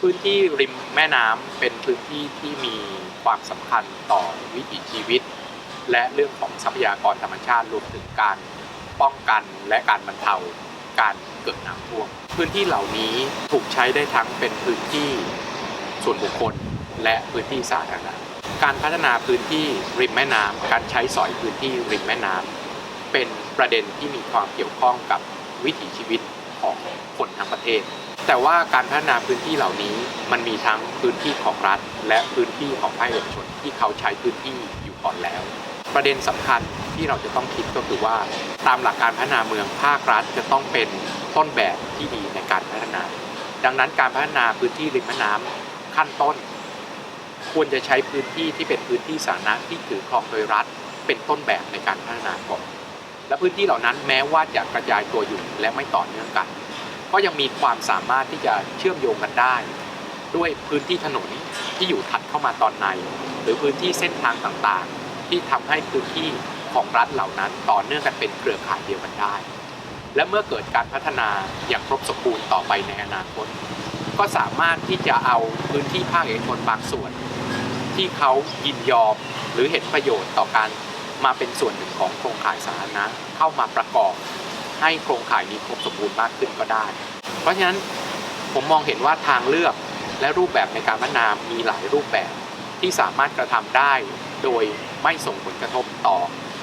พื้นที่ริมแม่น้ำเป็นพื้นที่ที่มีความสำคัญต่อวิถีชีวิต และเรื่องของทรัพยากรธรรมชาติรวมถึงการป้องกันและการบรรเทาการเกิดน้ำท่วม พื้นที่เหล่านี้ถูกใช้ได้ทั้งเป็นพื้นที่ส่วนบุคคล และพื้นที่สาธารณะการพัฒนาพื้นที่ริมแม่น้ำการใช้สอยพื้นที่ริมแม่น้ำเป็นประเด็นที่มีความเกี่ยวข้องกับวิถีชีวิตของคนทั้งประเทศ แต่ว่าการพัฒนาพื้นที่เหล่านี้มันมีทั้งพื้นที่ของรัฐ และพื้นที่ของภาคเอกชนที่เขาใช้พื้นที่อยู่ก่อนแล้ว ประเด็นสำคัญที่เราจะต้องคิดก็คือว่า ตามหลักการพัฒนาเมืองภาครัฐจะต้องเป็นต้นแบบที่ดีในการพัฒนา ดังนั้นการพัฒนาพื้นที่ริมแม่น้ำขั้นต้น ควรจะใช้พื้นที่ที่เป็นพื้นที่สาธารณะที่ถือครองโดยรัฐ เป็นต้นแบบในการพัฒนาก่อนและพื้นที่เหล่านั้นแม้ว่าจะกระจายตัวอยู่และไม่ต่อเนื่องกัน ก็ยังมีความสามารถที่จะเชื่อมโยงกันได้ ด้วยพื้นที่ถนนที่อยู่ถัดเข้ามาตอนใน หรือพื้นที่เส้นทางต่างๆ ที่ทำให้พื้นที่ของรัฐเหล่านั้นต่อเนื่องกันเป็นเครือข่ายเดียวกันได้ และเมื่อเกิดการพัฒนาอย่างครบสมบูรณ์ต่อไปในอนาคต ก็สามารถที่จะเอาพื้นที่ภาคเอกชนบางส่วน ที่เขายินยอมหรือเห็นประโยชน์ต่อการมาเป็นส่วนหนึ่งของโครงข่ายสาธารณะเข้ามาประกอบ ให้โครงข่ายนี้ครบสมบูรณ์มากขึ้นก็ได้ เพราะฉะนั้นผมมองเห็นว่าทางเลือกและรูปแบบในการพัฒนามีหลายรูปแบบที่สามารถกระทำได้ โดยไม่ส่งผลกระทบต่อ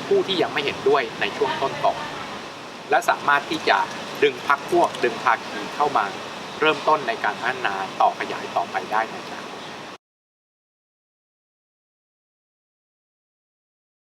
ผู้ที่ยังไม่เห็นด้วยในช่วงต้นก่อนและสามารถที่จะดึงพักพวกดึงภาคีเข้ามาเริ่มต้นในการพัฒนาต่อขยายต่อไปได้นอนาคต